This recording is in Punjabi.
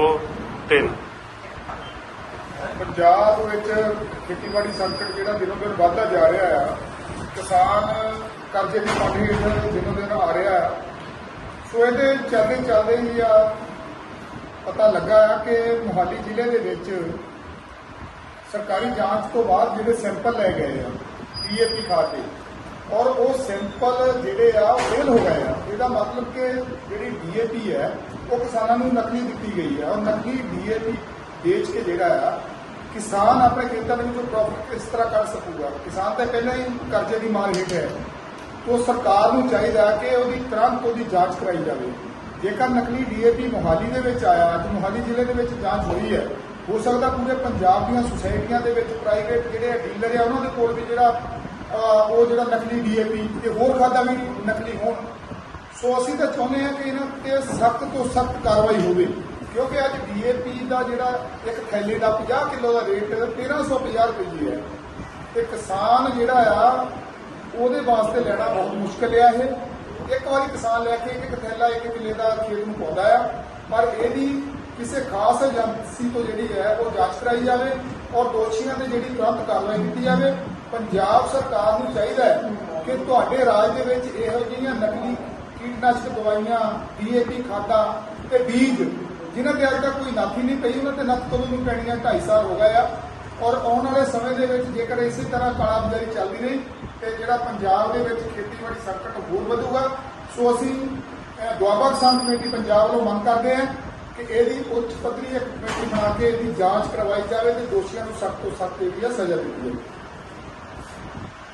ਦੋ ਪੰਜਾਬ ਵਿੱਚ ਖੇਤੀਬਾੜੀ ਸੰਕਟ ਜਿਹੜਾ ਦਿਨੋਂ ਦਿਨ ਵੱਧਦਾ ਜਾ ਰਿਹਾ ਆ, ਕਿਸਾਨ ਕਰਜ਼ੇ ਦੀ ਮਾਠੀ ਹੇਠ ਦਿਨੋਂ ਦਿਨ ਆ ਰਿਹਾ ਆ। ਸੋ ਇਹਦੇ ਚੱਲਦੇ ਚੱਲਦੇ ਹੀ ਆ, ਪਤਾ ਲੱਗਾ ਆ ਕਿ ਮੁਹਾਲੀ ਜ਼ਿਲ੍ਹੇ ਦੇ ਵਿੱਚ ਸਰਕਾਰੀ ਜਾਂਚ ਤੋਂ ਬਾਅਦ ਜਿਹੜੇ ਸੈਂਪਲ ਲੈ ਗਏ ਆ, ਪੀਏਪੀ ਖਾਦ ਦੇ ਔਰ ਉਹ ਸੈਂਪਲ ਜਿਹੜੇ ਆ ਉਹ ਫੇਲ ਹੋ ਗਏ ਆ। ਇਹਦਾ ਮਤਲਬ ਕਿ ਜਿਹੜੀ ਡੀਏਪੀ ਹੈ, ਉਹ ਕਿਸਾਨਾਂ ਨੂੰ ਨਕਲੀ ਦਿੱਤੀ ਗਈ ਹੈ। ਔਰ ਨਕਲੀ ਡੀਏਪੀ ਵੇਚ ਕੇ ਜਿਹੜਾ ਆ, ਕਿਸਾਨ ਆਪਣੇ ਖੇਤਾਂ ਦੇ ਵਿੱਚੋਂ ਪ੍ਰੋਫਿਟ ਕਿਸ ਤਰ੍ਹਾਂ ਕਰ ਸਕੂਗਾ? ਕਿਸਾਨ ਤਾਂ ਪਹਿਲਾਂ ਹੀ ਕਰਜ਼ੇ ਦੀ ਮਾਰ ਹੇਠ ਹੈ। ਤੋਂ ਸਰਕਾਰ ਨੂੰ ਚਾਹੀਦਾ ਕਿ ਉਹਦੀ ਤੁਰੰਤ ਉਹਦੀ ਜਾਂਚ ਕਰਾਈ ਜਾਵੇ। ਜੇਕਰ ਨਕਲੀ ਡੀਏਪੀ ਮੋਹਾਲੀ ਦੇ ਵਿੱਚ ਆਇਆ, ਅੱਜ ਮੋਹਾਲੀ ਜ਼ਿਲ੍ਹੇ ਦੇ ਵਿੱਚ ਜਾਂਚ ਹੋਈ ਹੈ, ਹੋ ਸਕਦਾ ਪੂਰੇ ਪੰਜਾਬ ਦੀਆਂ ਸੁਸਾਇਟੀਆਂ ਦੇ ਵਿੱਚ ਪ੍ਰਾਈਵੇਟ ਜਿਹੜੇ ਡੀਲਰ ਆ, ਉਹਨਾਂ ਦੇ ਕੋਲ ਵੀ ਜਿਹੜਾ ਉਹ ਜਿਹੜਾ ਨਕਲੀ ਡੀਏਪੀ ਤੇ ਹੋਰ ਖਾਦਾਂ ਵੀ ਨਕਲੀ ਹੋਣ। ਸੋ ਅਸੀਂ ਤਾਂ ਚਾਹੁੰਦੇ ਹਾਂ ਕਿ ਇਹਨਾਂ ਤੇ ਸਖਤ ਤੋਂ ਸਖਤ ਕਾਰਵਾਈ ਹੋਵੇ। ਕਿਉਂਕਿ ਅੱਜ ਡੀਏਪੀ ਦਾ ਜਿਹੜਾ ਇੱਕ ਥੈਲੇ ਦਾ 50 ਕਿਲੋ ਦਾ ਰੇਟ 1350 ਰੁਪਏ ਹੈ। ਤੇ ਕਿਸਾਨ ਜਿਹੜਾ ਆ, ਉਹਦੇ ਵਾਸਤੇ ਲੈਣਾ ਬਹੁਤ ਮੁਸ਼ਕਲ ਆ ਇਹ। ਇੱਕ ਵਾਰੀ ਕਿਸਾਨ ਲੈ ਕੇ ਇੱਕ ਇੱਕ ਥੈਲਾ, ਇੱਕ ਕਿੱਲੇ ਦਾ ਖੇਤ ਨੂੰ ਪਾਉਂਦਾ ਆ। ਪਰ ਇਹਦੀ ਕਿਸੇ ਖਾਸ ਏਜੰਸੀ ਤੋਂ ਜਿਹੜੀ ਹੈ, ਉਹ ਜਾਂਚ ਕਰਾਈ ਜਾਵੇ ਔਰ ਦੋਸ਼ੀਆਂ ਤੇ ਜਿਹੜੀ ਤੁਰੰਤ ਕਾਰਵਾਈ ਕੀਤੀ ਜਾਵੇ। ਪੰਜਾਬ ਸਰਕਾਰ ਨੂੰ ਚਾਹੀਦਾ ਹੈ ਕਿ ਤੁਹਾਡੇ ਰਾਜ ਦੇ ਵਿੱਚ ਇਹੋ ਜਿਹੀਆਂ ਨਕਲੀ ਕੀਟਨਾਸ਼ਕ ਦਵਾਈਆਂ ਡੀਏਪੀ ਖਾਦਾਂ ਤੇ ਬੀਜ, ਜਿਨ੍ਹਾਂ ਤੇ ਅੱਜ ਤੱਕ ਕੋਈ ਨਾਥੀ ਨਹੀਂ ਪਈ, ਉਹਨਾਂ ਤੇ ਨੱਥ ਕਦੋਂ ਨੂੰ ਪੈਣੀਆਂ 2.5 ਸਾਲ ਹੋ ਗਏ ਆ। ਔਰ ਆਉਣ ਵਾਲੇ ਸਮੇਂ ਦੇ ਵਿੱਚ ਜੇਕਰ ਇਸੇ ਤਰ੍ਹਾਂ ਕਾਲਾਬਾਜ਼ਾਰੀ ਚੱਲਦੀ ਰਹੀ, ਤੇ ਜਿਹੜਾ ਪੰਜਾਬ ਦੇ ਵਿੱਚ ਖੇਤੀਬਾੜੀ ਸੰਕਟ ਹੋਰ ਵਧੂਗਾ, ਸੋ ਅਸੀਂ ਦੁਆਬਾ ਕਿਸਾਨ ਕਮੇਟੀ ਪੰਜਾਬ ਵੱਲੋਂ ਮੰਗ ਕਰਦੇ ਹਾਂ ਕਿ ਇਹਦੀ ਉੱਚ ਪੱਧਰੀ ਕਮੇਟੀ ਬਣਾ ਕੇ ਇਹਦੀ ਜਾਂਚ ਕਰਵਾਈ ਜਾਵੇ ਤੇ ਦੋਸ਼ੀਆਂ ਨੂੰ ਸਖਤ ਤੋਂ ਸਖਤ ਜਿਹੜੀ ਆ ਸਜ਼ਾ ਦਿੱਤੀ ਜਾਵੇ।